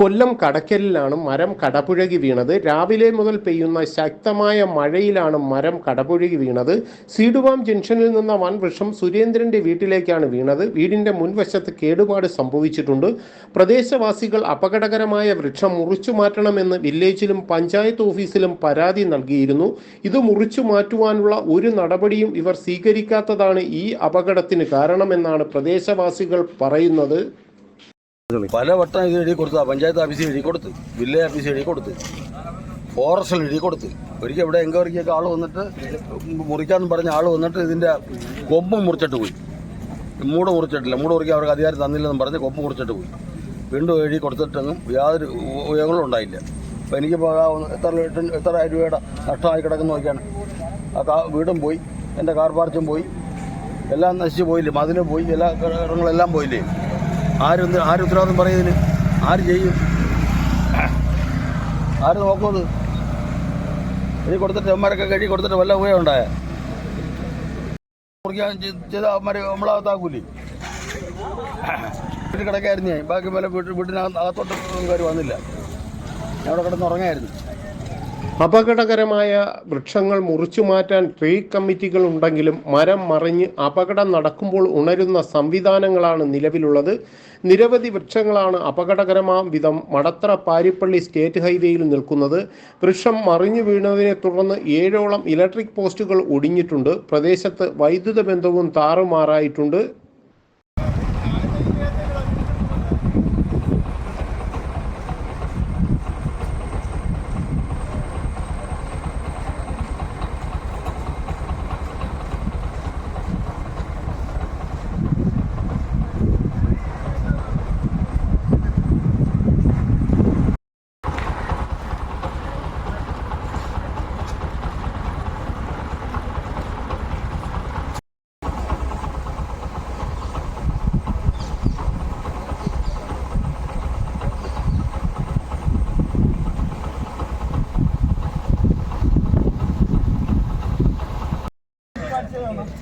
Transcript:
കൊല്ലം കടക്കലിലാണ് മരം കടപുഴകി വീണത്. രാവിലെ മുതൽ പെയ്യുന്ന ശക്തമായ മഴയിലാണ് മരം കടപുഴകി വീണത്. സീഡുവാം ജംഗ്ഷനിൽ നിന്ന വൻ വൃക്ഷം സുരേന്ദ്രന്റെ വീട്ടിലേക്കാണ് വീണത്. വീടിന്റെ മുൻവശത്ത് കേടുപാട് സംഭവിച്ചിട്ടുണ്ട്. പ്രദേശവാസികൾ അപകടകരമായ വൃക്ഷം മുറിച്ചു മാറ്റണമെന്ന് വില്ലേജിലും പഞ്ചായത്ത് ഓഫീസിലും പരാതി നൽകിയിരുന്നു. ഇത് മുറിച്ചു മാറ്റുവാനുള്ള ഒരു നടപടിയും ഇവർ സ്വീകരിക്കാത്തതാണ് ഈ അപകടത്തിന് കാരണമെന്നാണ് പ്രദേശവാസികൾ പറയുന്നത്. പല വട്ടം ഇത് എഴുതി കൊടുത്തു. പഞ്ചായത്ത് ഓഫീസിൽ എഴുതി കൊടുത്ത്. വില്ലേജ് ഓഫീസിൽ എഴുതി കൊടുത്ത്. ഫോറസ്റ്റിൽ എഴുതി കൊടുത്ത്. ഒരിക്കൽ ഇവിടെ എൻക്വയറിക്കൊക്കെ ആൾ വന്നിട്ട് മുറിക്കാന്ന് പറഞ്ഞ ആൾ വന്നിട്ട് ഇതിന്റെ കൊമ്പ് മുറിച്ചിട്ട് പോയി. മൂട് മുറിച്ചിട്ടില്ല. മൂട് മുറിക്കാൻ അവർക്ക് അധികാരം തന്നില്ലെന്ന് പറഞ്ഞ് കൊമ്പ് മുറിച്ചിട്ട് പോയി. വീണ്ടും എഴുതി കൊടുത്തിട്ടെങ്കിലും യാതൊരു ഉപയോഗങ്ങളും ഉണ്ടായില്ല. അപ്പോൾ എനിക്ക് എത്ര എത്ര രൂപയുടെ നഷ്ടമായി കിടക്കുന്ന നോക്കിയാണ്. ആ കാ വീടും പോയി. എന്റെ കാർ പാർച്ചും പോയി. എല്ലാം നശിച്ചു പോയില്ലേ? മതിലും പോയി. എല്ലാ ഘടകങ്ങളെല്ലാം പോയില്ലേ? ആരും ആരും ഉത്തരവാദിത്വം പറയുന്നതിന്? ആര് ചെയ്യും? ആര് നോക്കുന്നത്? എഴുതി കൊടുത്തിട്ട് അമ്മമാരൊക്കെ കഴുകി കൊടുത്തിട്ട് വല്ല ഉപയോഗം ഉണ്ടായ? മുറിക്കാൻ ചെയ്- ചെയ്ത അമ്മമാരെ നമ്മളകത്താക്കൂലേ? വീട്ടിൽ കിടക്കായിരുന്നു. ഞാൻ ബാക്കി പല വീട്ടിൽ വീട്ടിനകത്തോട്ട് കയറി വന്നില്ല. ഞാൻ അവിടെ കിടന്ന് ഉറങ്ങായിരുന്നു. അപകടകരമായ വൃക്ഷങ്ങൾ മുറിച്ചു മാറ്റാൻ ട്രീ കമ്മിറ്റികൾ ഉണ്ടെങ്കിലും മരം മറിഞ്ഞ് അപകടം നടക്കുമ്പോൾ ഉണരുന്ന സംവിധാനങ്ങളാണ് നിലവിലുള്ളത്. നിരവധി വൃക്ഷങ്ങളാണ് അപകടകരമാം വിധം മടത്ര പാരിപ്പള്ളി സ്റ്റേറ്റ് ഹൈവേയിൽ നിൽക്കുന്നത്. വൃക്ഷം മറിഞ്ഞു വീണതിനെ തുടർന്ന് ഏഴോളം ഇലക്ട്രിക് പോസ്റ്റുകൾ ഒടിഞ്ഞിട്ടുണ്ട്. പ്രദേശത്ത് വൈദ്യുത ബന്ധവും താറുമാറായിട്ടുണ്ട്. എല്ലാവരും